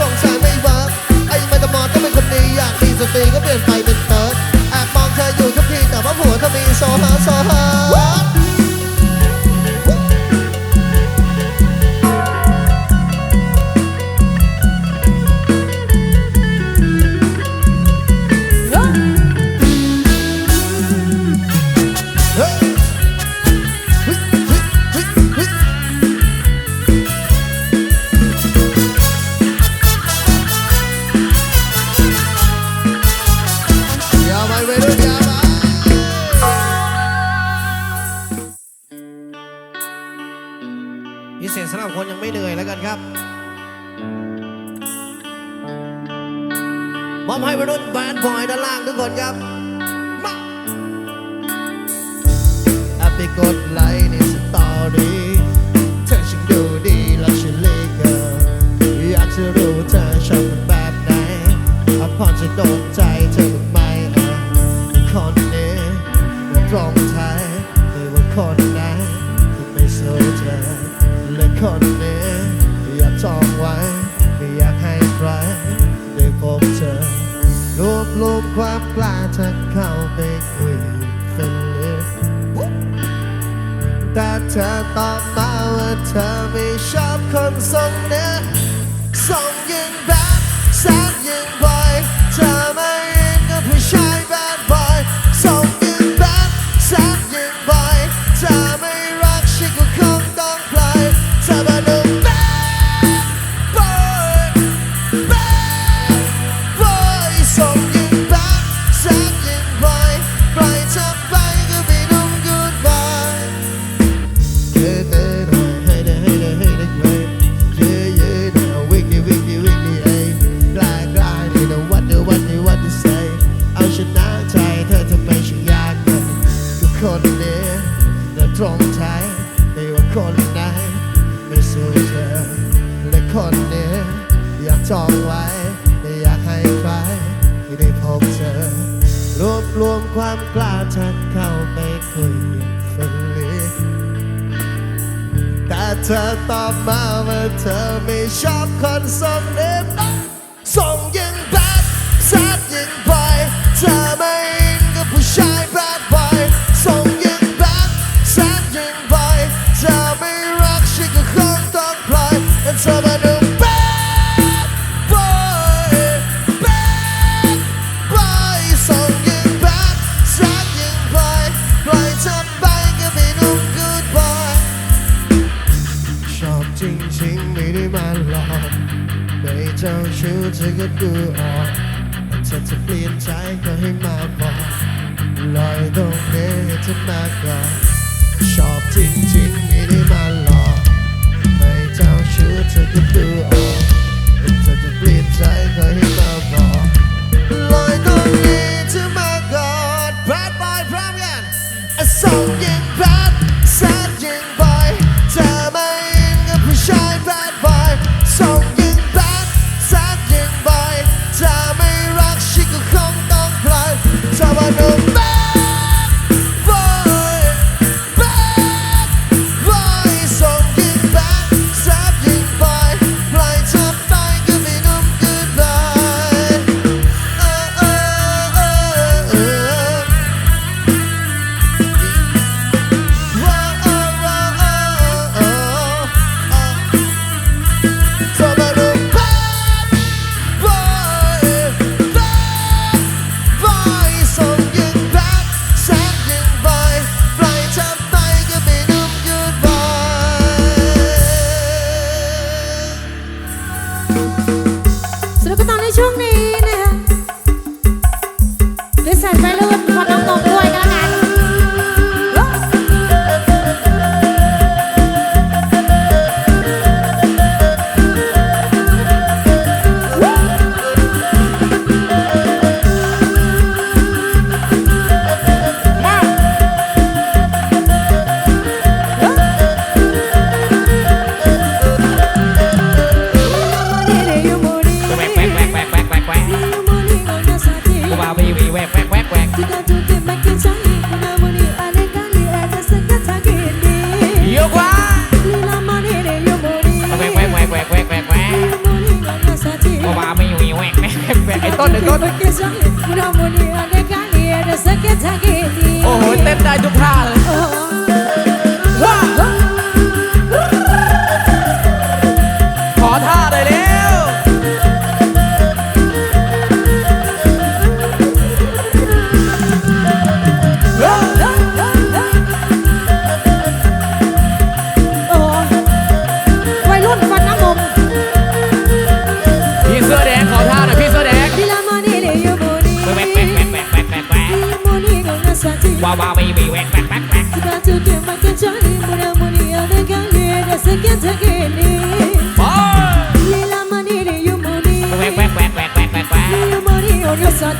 สงสัยไม่วักไอ้ไม่ตมอต้องเป็นคนดีอยากดีสติก็เปลี่ยนไป ไปกดไลค์ในสตอรี่ tell me rock, she can contemplate and so many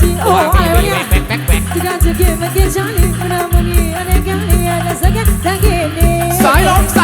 Party, oh, I am. Tidak terkini, makin jauh, menamuni, ada kali, ada segan, tak ini. Silence.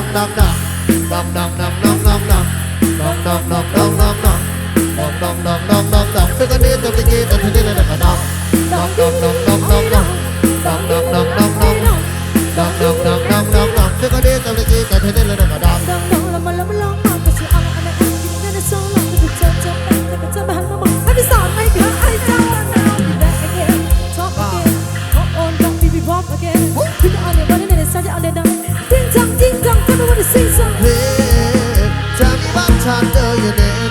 องน้องน้องน้องน้องน้องน้องน้องน้องน้องน้องน้องน้องน้องน้องน้องน้องน้องน้องน้องตึกนี้ตึกนี้ตึกนี้ตึกนี้น้องน้องน้องน้องน้องน้องน้องน้องน้อง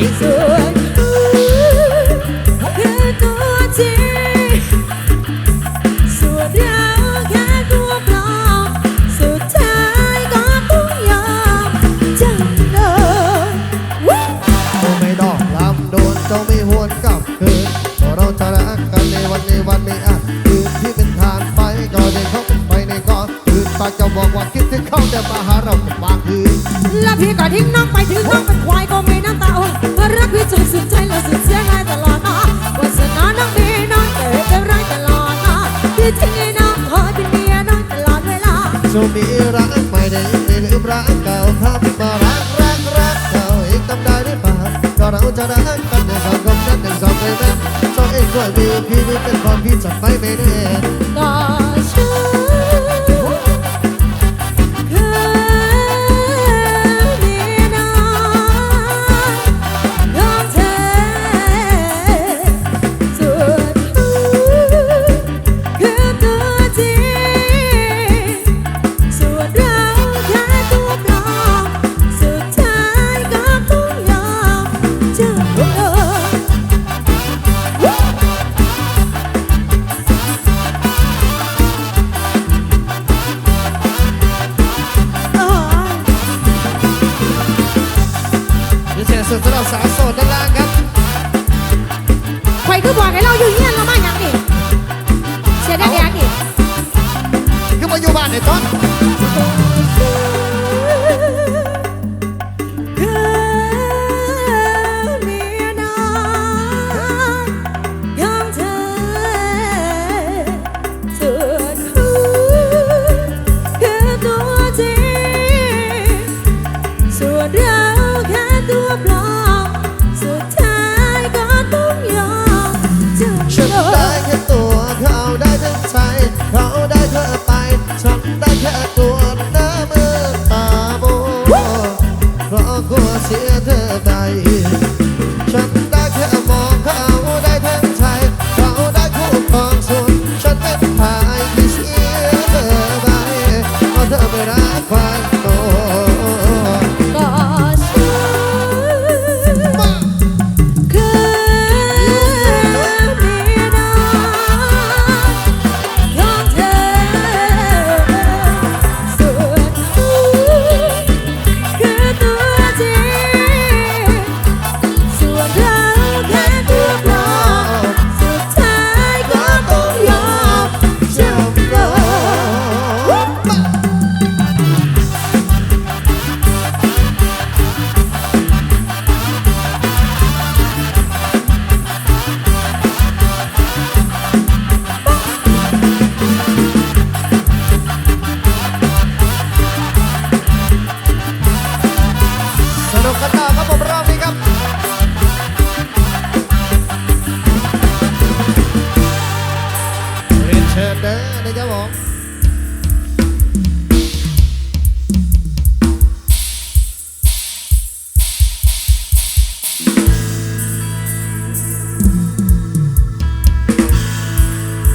สจสเราวยก็ไม่ดอกลำโดนเจ้ไม่หวกับคืนเราะเราะกันในวันในวันไม่อาจที่เป็นทานไปก็ได้เข้าไปในกอดตื่นตาจะบอกว่าคิดถึงเขาแต่มาหาเราก็มาคืน พี่ก็ทิ้งน้องไปถึงน้องเป็นควายก็ไม่น้ำตาอ่อนเพราะรักพี่จนสุดใจและสุดเสียงายตลอดมาวาสนาน้องมีน้องแต่เป็นไรตลอดมาที่ทิ้งให้น้องคอยเป็นเมียน้องตลอดเวลาจะมีรักไม่ได้ไม่ลืมรักเก่าครับมารักรักรักเก่าอีกทำได้หรือเปล่าก็เราจะรักกันในสังคมนั้นในสังคมนั้นสองเองช่วยมีพี่นี่เป็นความพี่จับไม่ไม่แน่ก็ฉัน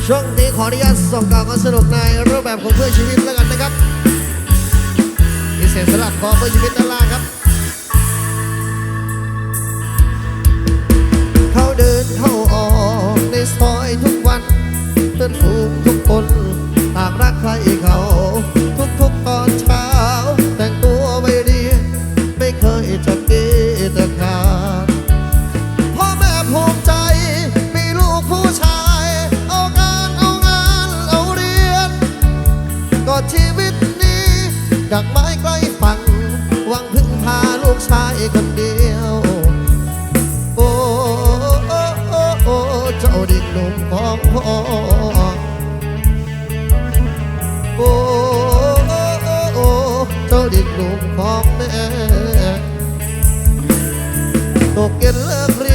ช่วงนี้ขออนุญาตส่งกล่าวความสนุกในรูปแบบของเพื่อชีวิตแล้วกันนะครับพิเศษสำหรับขอเพื่อชีวิตด้านล่างครับ เขาเดินเข้าออกในซอยทุกวันเพื่อนฝูงทุกคนต่างรักใครเขา ดักไม้ใกล้ฝั่งหวังพึ่งพาลูกชายคนเดียว โอ้โอ้โอ้โอ้เจ้าเด็กหนุ่มของพ่อโอ้โอ้โอ้เจ้าเด็กหนุ่มของแม่ตกเย็นเลิกเรียน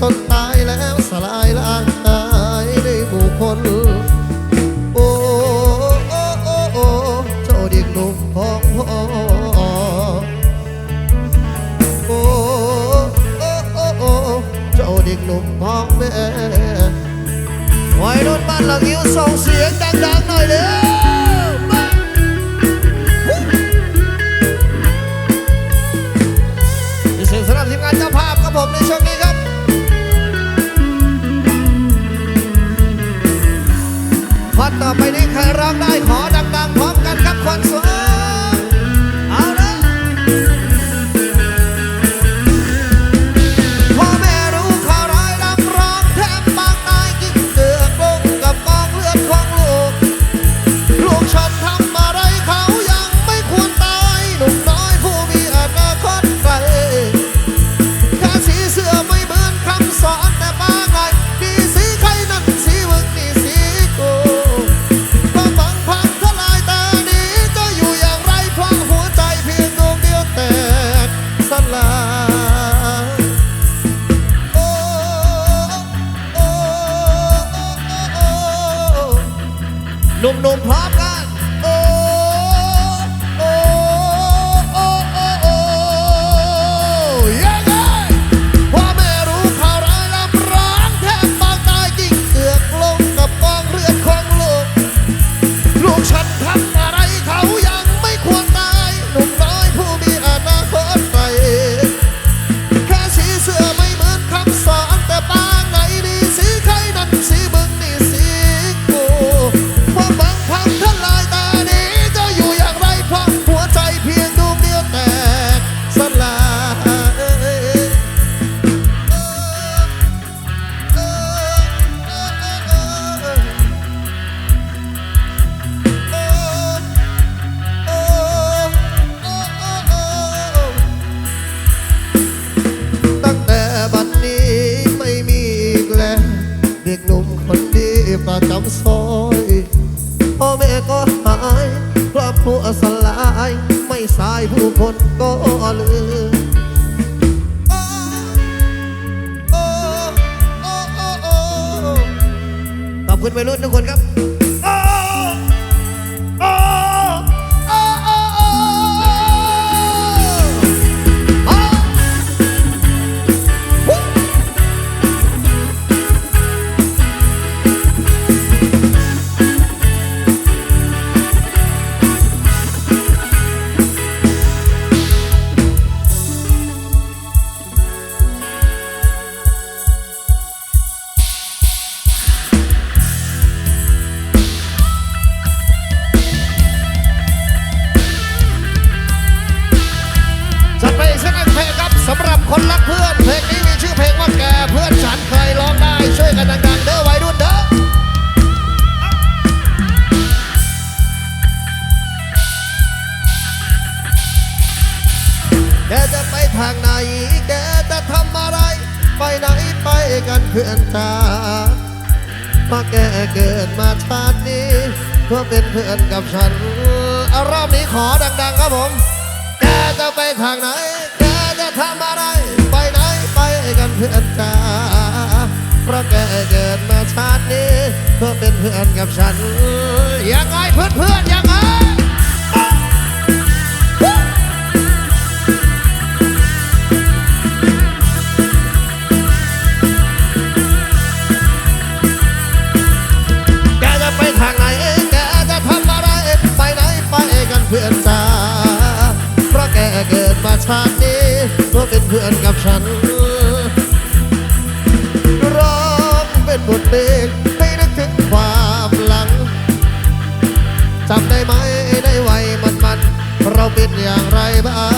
จนตายแล้วสลายร่างกายในผู้คนโอ้โอ้โอ้โอ้เจ้าเด็กหนุ่มพ่อโอ้โอ้โอ้โอ้เจ้าเด็กหนุ่มพ้องแม่วัยรุ่นบ้านหลังยิ้วส่งเสียงดังๆหน่อยเด้อผมในช่วงนี้ ขอดังๆพร้อมกันครับคนสวย หนุ่มๆพร้อมกัน ประจำซอยพ่อแม่ก็หายครอบครัวสลาย ไม่สายผู้คนก็เลืมขอบคุณไปยรุ่นทุกคนครับัน ร้องเป็นบทเพลงให้นึกถึงความหลังจำได้ไหมได้ไวมันมัน เราเป็นอย่างไรบ้าง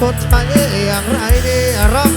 ชดใช้อย่างไรดีรับ